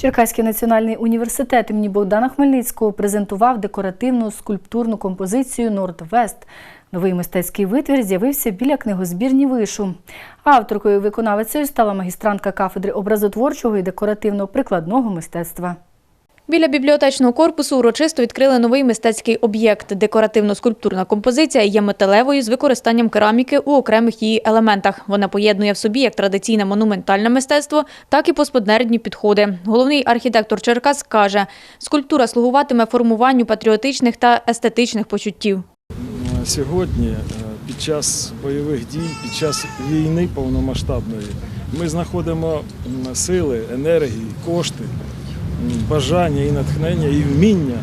Черкаський національний університет імені Богдана Хмельницького презентував декоративну скульптурну композицію Норд-Вест. Новий мистецький витвір з'явився біля книгозбірні вишу. Авторкою і виконавицею стала магістрантка кафедри образотворчого і декоративно-прикладного мистецтва. Біля бібліотечного корпусу урочисто відкрили новий мистецький об'єкт. Декоративно-скульптурна композиція є металевою з використанням кераміки у окремих її елементах. Вона поєднує в собі як традиційне монументальне мистецтво, так і постмодернні підходи. Головний архітектор Черкас каже, скульптура слугуватиме формуванню патріотичних та естетичних почуттів. Сьогодні, е, під час бойових дій, під час війни повномасштабної, ми знаходимо сили, енергії, кошти, бажання і натхнення, і вміння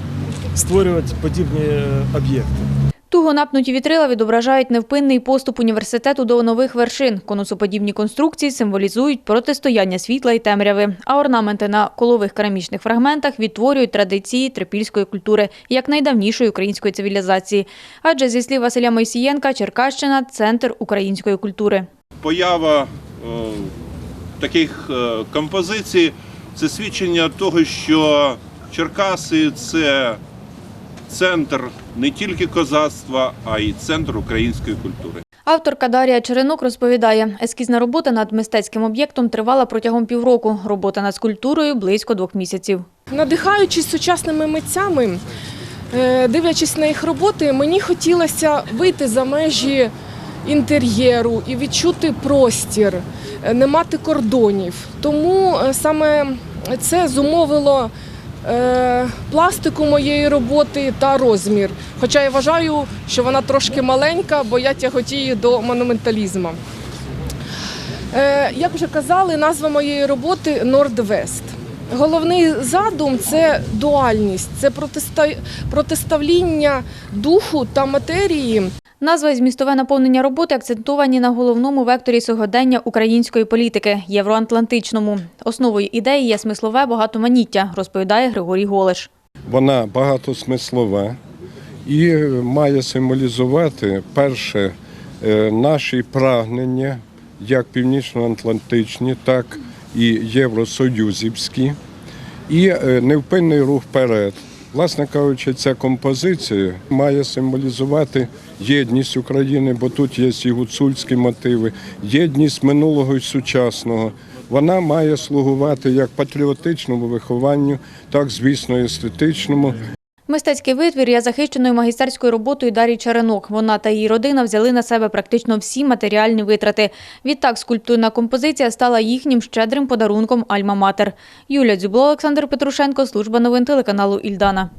створювати подібні об'єкти. Туго напнуті вітрила відображають невпинний поступ університету до нових вершин. Конусоподібні конструкції символізують протистояння світла і темряви, а орнаменти на колових керамічних фрагментах відтворюють традиції трипільської культури як найдавнішої української цивілізації. Адже зі слів Василя Мойсієнка, Черкащина центр української культури. поява е, таких е, композицій це свідчення того, що Черкаси це центр не тільки козацтва, а й центр української культури. Авторка Дарія Черенок розповідає, ескізна робота над мистецьким об'єктом тривала протягом півроку. Робота над скульптурою – близько двох місяців. Надихаючись сучасними митцями, е, дивлячись на їх роботи, мені хотілося вийти за межі інтер'єру і відчути простір, е, не мати кордонів. Тому е, саме це зумовило е, пластику моєї роботи та розмір. Хоча я вважаю, що вона трошки маленька, бо я тяготію до монументалізму. Як вже казали, назва моєї роботи Норд-Вест. Головний задум це дуальність, це протиставління духу та матерії. Назва і змістове наповнення роботи акцентовані на головному векторі сьогодення української політики – євроатлантичному. Основою ідеї є смислове багатоманіття, розповідає Григорій Голиш. Вона багатосмислова і має символізувати перше е, наші прагнення, як північноатлантичні, так і євросоюзівські, і е, невпинний рух вперед. Власне кажучи, ця композиція має символізувати єдність України, бо тут є і гуцульські мотиви, єдність минулого і сучасного. Вона має слугувати як патріотичному вихованню, так, звісно, естетичному. Мистецький витвір є захищеною магістерською роботою Дарії Черенок. Вона та її родина взяли на себе практично всі матеріальні витрати. Відтак скульптурна композиція стала їхнім щедрим подарунком Альма-Матер. Юлія Дзюбло, Олександр Петрушенко, служба новин телеканалу Ільдана.